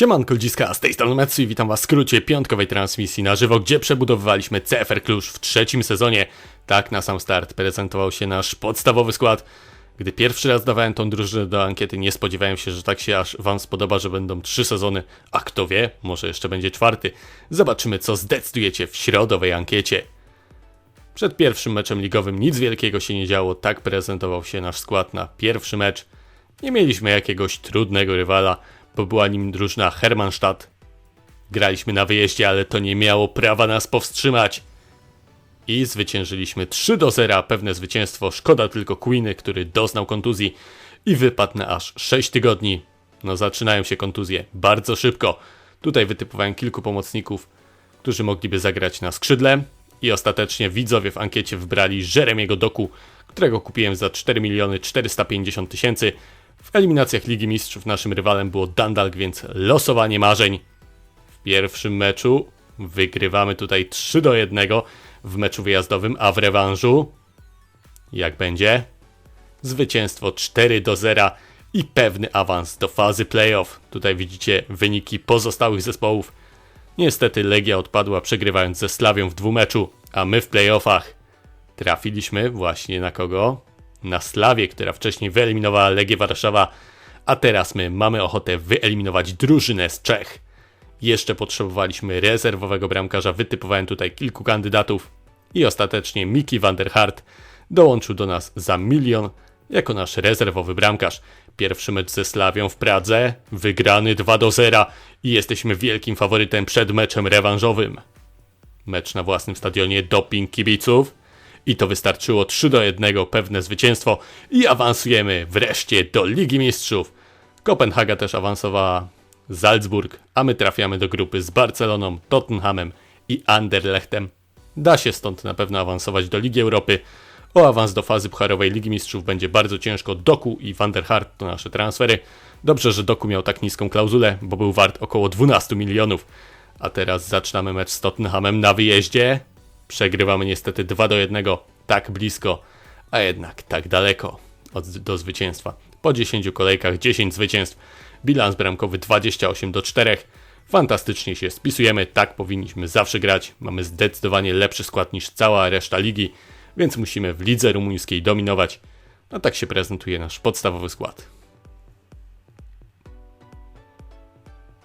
Siemanko ludziska, z tej strony Metsu i witam was w skrócie piątkowej transmisji na żywo, gdzie przebudowywaliśmy CFR Klusz w trzecim sezonie. Tak na sam start prezentował się nasz podstawowy skład. Gdy pierwszy raz dawałem tą drużynę do ankiety, nie spodziewałem się, że tak się aż wam spodoba, że będą trzy sezony, a kto wie, może jeszcze będzie czwarty. Zobaczymy co zdecydujecie w środowej ankiecie. Przed pierwszym meczem ligowym nic wielkiego się nie działo, tak prezentował się nasz skład na pierwszy mecz. Nie mieliśmy jakiegoś trudnego rywala, bo była nim drużyna Hermannstadt. Graliśmy na wyjeździe, ale to nie miało prawa nas powstrzymać. I zwyciężyliśmy 3 do 0, pewne zwycięstwo. Szkoda tylko Queeny, który doznał kontuzji i wypadł na aż 6 tygodni. No zaczynają się kontuzje bardzo szybko. Tutaj wytypowałem kilku pomocników, którzy mogliby zagrać na skrzydle. I ostatecznie widzowie w ankiecie wybrali Jeremiego Doku, którego kupiłem za 4 miliony 450 tysięcy. W eliminacjach Ligi Mistrzów naszym rywalem było Dandalk, więc losowanie marzeń. W pierwszym meczu wygrywamy tutaj 3 do 1 w meczu wyjazdowym, a w rewanżu jak będzie? Zwycięstwo 4 do 0 i pewny awans do fazy playoff. Tutaj widzicie wyniki pozostałych zespołów. Niestety Legia odpadła przegrywając ze Slawią w dwumeczu, a my w playoffach trafiliśmy właśnie na kogo? Na Slawię, która wcześniej wyeliminowała Legię Warszawa, a teraz my mamy ochotę wyeliminować drużynę z Czech. Jeszcze potrzebowaliśmy rezerwowego bramkarza, wytypowałem tutaj kilku kandydatów i ostatecznie Miki van der Hart dołączył do nas za milion jako nasz rezerwowy bramkarz. Pierwszy mecz ze Slawią w Pradze, wygrany 2 do 0 i jesteśmy wielkim faworytem przed meczem rewanżowym. Mecz na własnym stadionie, doping kibiców i to wystarczyło 3 do 1 pewne zwycięstwo i awansujemy wreszcie do Ligi Mistrzów. Kopenhaga też awansowała, Salzburg, a my trafiamy do grupy z Barceloną, Tottenhamem i Anderlechtem. Da się stąd na pewno awansować do Ligi Europy. O awans do fazy pucharowej Ligi Mistrzów będzie bardzo ciężko. Doku i Van der Hart to nasze transfery. Dobrze, że Doku miał tak niską klauzulę, bo był wart około 12 milionów. A teraz zaczynamy mecz z Tottenhamem na wyjeździe. Przegrywamy niestety 2 do 1, tak blisko, a jednak tak daleko od, do zwycięstwa. Po 10 kolejkach 10 zwycięstw, bilans bramkowy 28 do 4. Fantastycznie się spisujemy, tak powinniśmy zawsze grać. Mamy zdecydowanie lepszy skład niż cała reszta ligi, więc musimy w lidze rumuńskiej dominować. No tak się prezentuje nasz podstawowy skład.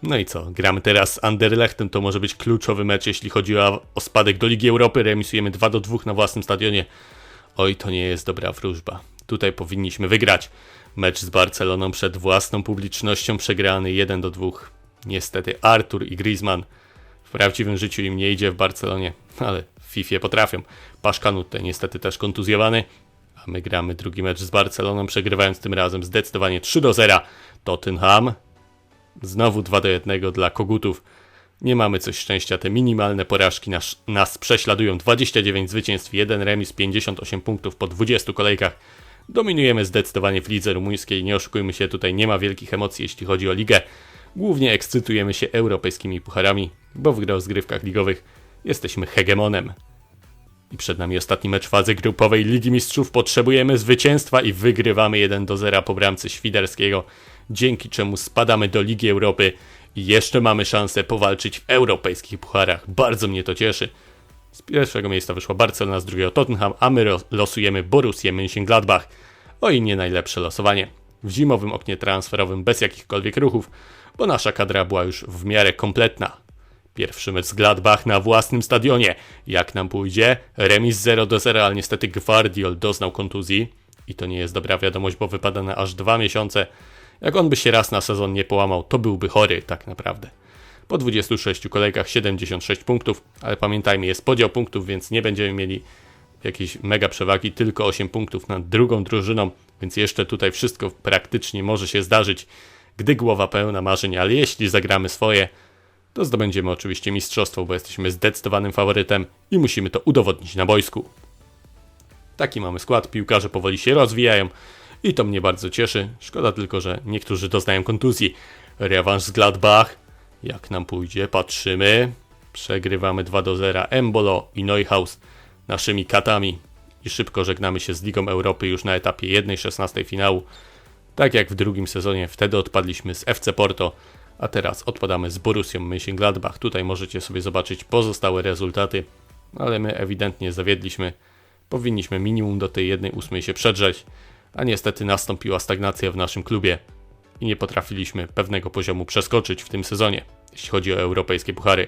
No i co? Gramy teraz z Anderlechtem, to może być kluczowy mecz, jeśli chodzi o, spadek do Ligi Europy. Remisujemy 2 do 2 na własnym stadionie. Oj, to nie jest dobra wróżba. Tutaj powinniśmy wygrać. Mecz z Barceloną przed własną publicznością przegrany 1 do 2. Niestety Artur i Griezmann w prawdziwym życiu im nie idzie w Barcelonie, ale w FIFA potrafią. Paszkanute niestety też kontuzjowany, a my gramy drugi mecz z Barceloną, przegrywając tym razem zdecydowanie 3 do 0. Tottenham Znowu 2 do 1 dla kogutów. Nie mamy coś szczęścia, te minimalne porażki nas, nas prześladują. 29 zwycięstw, 1 remis, 58 punktów po 20 kolejkach. Dominujemy zdecydowanie w lidze rumuńskiej, nie oszukujmy się, tutaj nie ma wielkich emocji jeśli chodzi o ligę. Głównie ekscytujemy się europejskimi pucharami, bo w rozgrywkach ligowych jesteśmy hegemonem. I przed nami ostatni mecz fazy grupowej Ligi Mistrzów. Potrzebujemy zwycięstwa i wygrywamy 1 do 0 po bramce Świderskiego dzięki czemu spadamy do Ligi Europy i jeszcze mamy szansę powalczyć w europejskich pucharach. Bardzo mnie to cieszy. Z pierwszego miejsca wyszła Barcelona, z drugiego Tottenham, a my losujemy Borussię Mönchengladbach. Oj, nie najlepsze losowanie. W zimowym oknie transferowym bez jakichkolwiek ruchów, bo nasza kadra była już w miarę kompletna. Pierwszy mecz z Gladbach na własnym stadionie. Jak nam pójdzie? Remis 0 do 0, ale niestety Gwardiol doznał kontuzji. I to nie jest dobra wiadomość, bo wypada na aż dwa miesiące. Jak on by się raz na sezon nie połamał, to byłby chory tak naprawdę. Po 26 kolejkach 76 punktów, ale pamiętajmy, jest podział punktów, więc nie będziemy mieli jakiejś mega przewagi, tylko 8 punktów nad drugą drużyną, więc jeszcze tutaj wszystko praktycznie może się zdarzyć, gdy głowa pełna marzeń, ale jeśli zagramy swoje, to zdobędziemy oczywiście mistrzostwo, bo jesteśmy zdecydowanym faworytem i musimy to udowodnić na boisku. Taki mamy skład, piłkarze powoli się rozwijają, i to mnie bardzo cieszy. Szkoda tylko, że niektórzy doznają kontuzji. Rewanż z Gladbach. Jak nam pójdzie? Patrzymy. Przegrywamy 2 do 0. Embolo i Neuhaus naszymi katami. I szybko żegnamy się z Ligą Europy już na etapie 1-16 finału. Tak jak w drugim sezonie, wtedy odpadliśmy z FC Porto, A teraz odpadamy z Borussią Mönchengladbach. Tutaj możecie sobie zobaczyć pozostałe rezultaty, ale my ewidentnie zawiedliśmy. Powinniśmy minimum do tej jednej ósmej się przedrzeć, a niestety nastąpiła stagnacja w naszym klubie i nie potrafiliśmy pewnego poziomu przeskoczyć w tym sezonie, jeśli chodzi o europejskie puchary.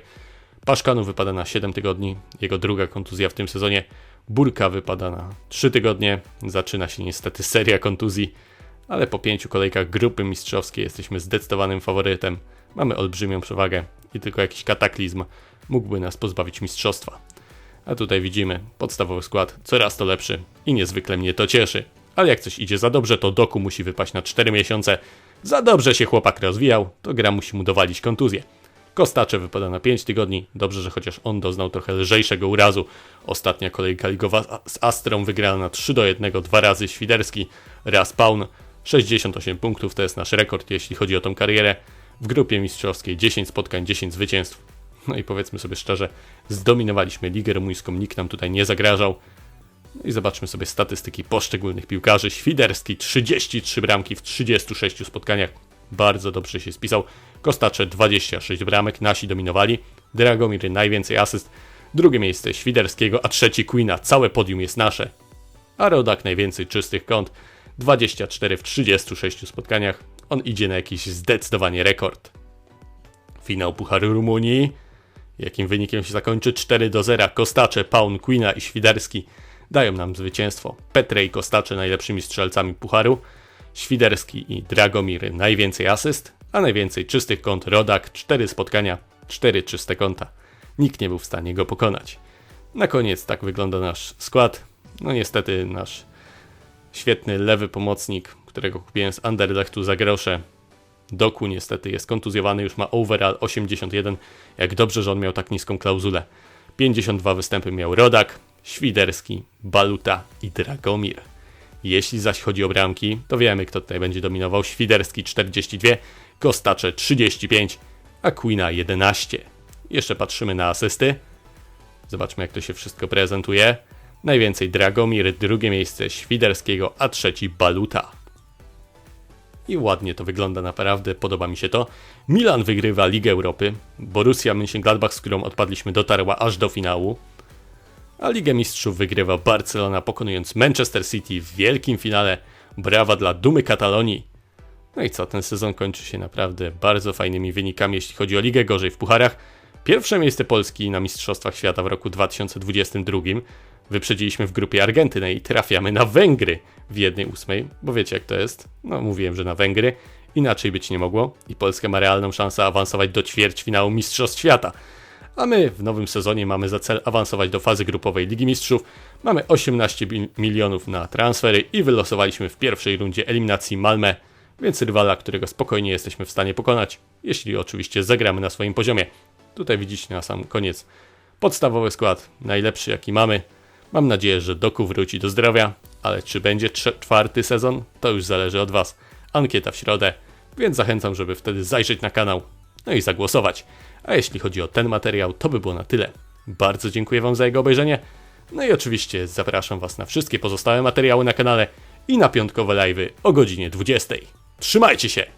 Paszkanu wypada na 7 tygodni, jego druga kontuzja w tym sezonie. Burka wypada na 3 tygodnie. Zaczyna się niestety seria kontuzji, ale po pięciu kolejkach grupy mistrzowskiej jesteśmy zdecydowanym faworytem. Mamy olbrzymią przewagę i tylko jakiś kataklizm mógłby nas pozbawić mistrzostwa. A tutaj widzimy podstawowy skład, coraz to lepszy i niezwykle mnie to cieszy. Ale jak coś idzie za dobrze, to Doku musi wypaść na 4 miesiące. Za dobrze się chłopak rozwijał, to gra musi mu dowalić kontuzję. Kostacze wypada na 5 tygodni. Dobrze, że chociaż on doznał trochę lżejszego urazu. Ostatnia kolejka ligowa z Astrą wygrana na 3 do 1, dwa razy Świderski, raz Paun. 68 punktów to jest nasz rekord, jeśli chodzi o tą karierę. W grupie mistrzowskiej 10 spotkań, 10 zwycięstw. No i powiedzmy sobie szczerze, zdominowaliśmy ligę rumuńską, nikt nam tutaj nie zagrażał. No i zobaczmy sobie statystyki poszczególnych piłkarzy. Świderski 33 bramki w 36 spotkaniach. Bardzo dobrze się spisał. Kostacze 26 bramek, nasi dominowali. Dragomir najwięcej asyst. Drugie miejsce Świderskiego, a trzeci Queena. Całe podium jest nasze. A Rodak najwięcej czystych kąt. 24 w 36 spotkaniach. On idzie na jakiś zdecydowanie rekord. Finał Pucharu Rumunii. Jakim wynikiem się zakończy 4 do 0. Kostacze, Paun, Queena i Świderski dają nam zwycięstwo. Petre i Kostacze najlepszymi strzelcami Pucharu. Świderski i Dragomir najwięcej asyst, a najwięcej czystych kąt Rodak, 4 spotkania, 4 czyste kąta. Nikt nie był w stanie go pokonać. Na koniec tak wygląda nasz skład. No niestety nasz świetny lewy pomocnik, którego kupiłem z Anderlechtu za grosze. Doku niestety jest kontuzjowany, już ma overall 81. Jak dobrze, że on miał tak niską klauzulę. 52 występy miał Rodak, Świderski, Baluta i Dragomir. Jeśli zaś chodzi o bramki, to wiemy kto tutaj będzie dominował. Świderski 42, Kostacze 35, a Queena 11. Jeszcze patrzymy na asysty. Zobaczmy jak to się wszystko prezentuje. Najwięcej Dragomir, drugie miejsce Świderskiego, a trzeci Baluta. I ładnie to wygląda naprawdę, podoba mi się to. Milan wygrywa Ligę Europy. Borussia Mönchengladbach, z którą odpadliśmy, dotarła aż do finału. A Ligę Mistrzów wygrywa Barcelona, pokonując Manchester City w wielkim finale. Brawa dla dumy Katalonii. No i co, ten sezon kończy się naprawdę bardzo fajnymi wynikami, jeśli chodzi o ligę, gorzej w pucharach. Pierwsze miejsce Polski na Mistrzostwach Świata w roku 2022. Wyprzedziliśmy w grupie Argentynę i trafiamy na Węgry w jednej ósmej, bo wiecie jak to jest. No mówiłem, że na Węgry. Inaczej być nie mogło i Polska ma realną szansę awansować do ćwierćfinału Mistrzostw Świata. A my w nowym sezonie mamy za cel awansować do fazy grupowej Ligi Mistrzów. Mamy 18 milionów na transfery i wylosowaliśmy w pierwszej rundzie eliminacji Malmę, więc rywala, którego spokojnie jesteśmy w stanie pokonać, jeśli oczywiście zagramy na swoim poziomie. Tutaj widzicie na sam koniec podstawowy skład, najlepszy jaki mamy. Mam nadzieję, że Doku wróci do zdrowia, ale czy będzie czwarty sezon, to już zależy od Was. Ankieta w środę, więc zachęcam, żeby wtedy zajrzeć na kanał, no i zagłosować. A jeśli chodzi o ten materiał, to by było na tyle. Bardzo dziękuję Wam za jego obejrzenie. No i oczywiście zapraszam Was na wszystkie pozostałe materiały na kanale i na piątkowe live'y o godzinie 20. Trzymajcie się!